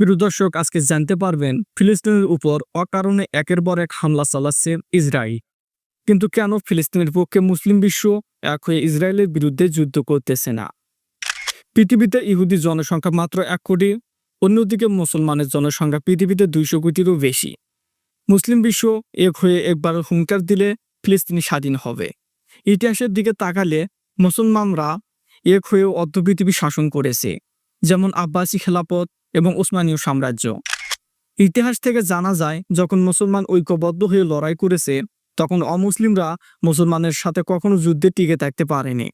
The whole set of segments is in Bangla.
প্রিয় দর্শক, আজকে জানতে পারবেন, ফিলিস্তিনের উপর অকারণে একের পর এক হামলা চালাচ্ছে ইসরায়েল। কিন্তু কেন ফিলিস্তিনের পক্ষে মুসলিম বিশ্ব এক হয়ে ইসরায়েলের বিরুদ্ধে যুদ্ধ করতেছে না? পৃথিবীতে ইহুদি জনসংখ্যা মাত্র এক কোটি, অন্যদিকে মুসলমানের জনসংখ্যা পৃথিবীতে দুইশো কোটিরও বেশি। মুসলিম বিশ্ব এক হয়ে একবার হুঙ্কার দিলে ফিলিস্তিনি স্বাধীন হবে। ইতিহাসের দিকে তাকালে মুসলমানরা এক হয়ে অর্ধ পৃথিবী শাসন করেছে। যেমন আব্বাসী খেলাপথ এবং উসমানীয় সাম্রাজ্য। ইতিহাস থেকে জানা যায়, যখন মুসলমান ঐক্যবদ্ধ হয়ে লড়াই করেছে, তখন অমুসলিমরা মুসলমানের সাথে কখনো যুদ্ধে টিকে থাকতে পারেনি।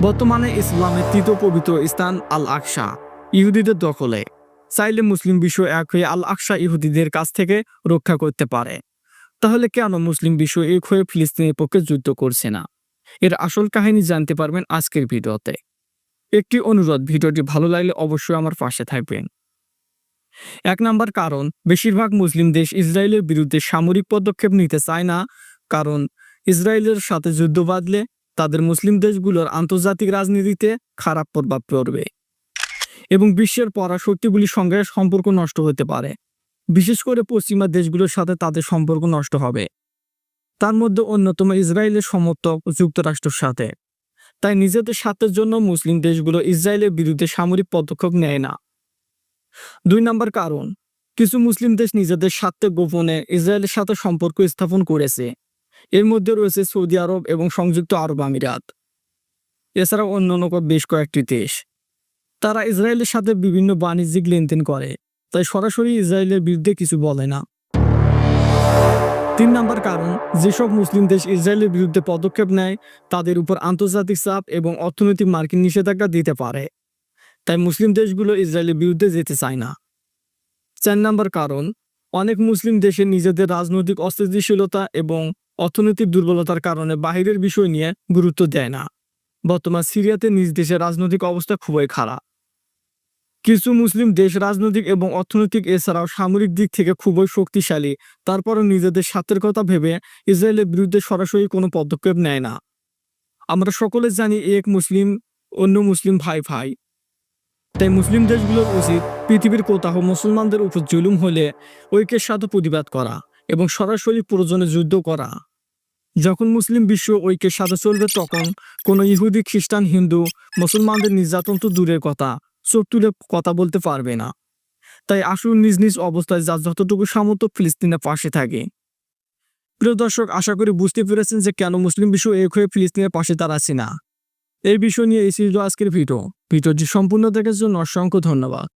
বর্তমানে ইসলামের তৃতীয় পবিত্র স্থান আল আকসা ইহুদিদের দখলে। চাইলে মুসলিম বিশ্ব এক হয়ে আল আকসা ইহুদিদের কাছ থেকে রক্ষা করতে পারে। তাহলে কেন মুসলিম বিশ্ব এক হয়ে ফিলিস্তিনের পক্ষে যুদ্ধ করছে না? এর আসল কাহিনী জানতে পারবেন আজকের ভিডিওতে। একটি অনুরোধ, ভিডিওটি ভালো লাগলে অবশ্যই আমার পাশে থাকবেন। এক নাম্বার কারণ, বেশিরভাগ মুসলিম দেশ ইসরায়েলের বিরুদ্ধে সামরিক পদক্ষেপ নিতে চায় না। কারণ, ইসরায়েলের সাথে যুদ্ধ বাঁধলে তাদের মুসলিম দেশগুলোর আন্তর্জাতিক রাজনীতিতে খারাপ প্রভাব পড়বে এবং বিশ্বের পরাশক্তিগুলির সঙ্গে সম্পর্ক নষ্ট হতে পারে। বিশেষ করে পশ্চিমা দেশগুলোর সাথে তাদের সম্পর্ক নষ্ট হবে। তার মধ্যে অন্যতম ইসরায়েলের সমর্থক যুক্তরাষ্ট্রের সাথে। তাই নিজেদের স্বার্থের জন্য মুসলিম দেশগুলো ইসরায়েলের বিরুদ্ধে সামরিক পদক্ষেপ নেয় না। দুই নম্বর কারণ, কিছু মুসলিম দেশ নিজেদের স্বার্থে গোপনে ইসরায়েলের সাথে সম্পর্ক স্থাপন করেছে। এর মধ্যে রয়েছে সৌদি আরব এবং সংযুক্ত আরব আমিরাত। এছাড়াও অন্যান্য বেশ কয়েকটি দেশ। তারা ইসরায়েলের সাথে বিভিন্ন বাণিজ্যিক লেনদেন করে, তাই সরাসরি ইসরায়েলের বিরুদ্ধে কিছু বলে না। তিন নম্বর কারণ, যেসব মুসলিম দেশ ইসরায়েলের বিরুদ্ধে পদক্ষেপ নেয়, তাদের উপর আন্তর্জাতিক চাপ এবং অর্থনৈতিক মার্কিন নিষেধাজ্ঞা দিতে পারে। তাই মুসলিম দেশগুলো ইসরায়েলের বিরুদ্ধে যেতে চায় না। চার নম্বর কারণ, অনেক মুসলিম দেশে নিজেদের রাজনৈতিক অস্থিতিশীলতা এবং অর্থনৈতিক দুর্বলতার কারণে বাহিরের বিষয় নিয়ে গুরুত্ব দেয় না। বর্তমান সিরিয়াতে নিজ দেশের রাজনৈতিক অবস্থা খুবই খারাপ। কিছু মুসলিম দেশ রাজনৈতিক এবং অর্থনৈতিক এছাড়াও সামরিক দিক থেকে খুবই শক্তিশালী। তারপরও নিজেদের স্বার্থের কথা ভেবে ইসরায়েলের বিরুদ্ধে সরাসরি কোনো পদক্ষেপ নেয় না। আমরা সকলে জানি এক মুসলিম, অন্য মুসলিম ভাই ভাই। তাই মুসলিম দেশগুলোর উচিত পৃথিবীর কোথাও মুসলমানদের উপর জুলুম হলে ঐক্যের সাথে প্রতিবাদ করা এবং সরাসরি প্রয়োজনে যুদ্ধ করা। যখন মুসলিম বিশ্ব ঐক্যের সাথে চলবে তখন কোনো ইহুদি, খ্রিস্টান, হিন্দু, মুসলমানদের নির্যাতন তো দূরের কথা। চোখ তুলে কথা বলতে পারবে না। তাই আসুন নিজ নিজ অবস্থায় যা যতটুকু সামর্থ্য ফিলিস্তিনের পাশে থাকে। প্রিয় দর্শক, আশা করি বুঝতে পেরেছেন যে কেন মুসলিম বিশ্ব এক হয়ে ফিলিস্তিনের পাশে দাঁড়াচ্ছে না। এই বিষয় নিয়ে এই ছিল আজকের ভিডিও। ভিডিওটি সম্পূর্ণ দেখার জন্য অসংখ্য ধন্যবাদ।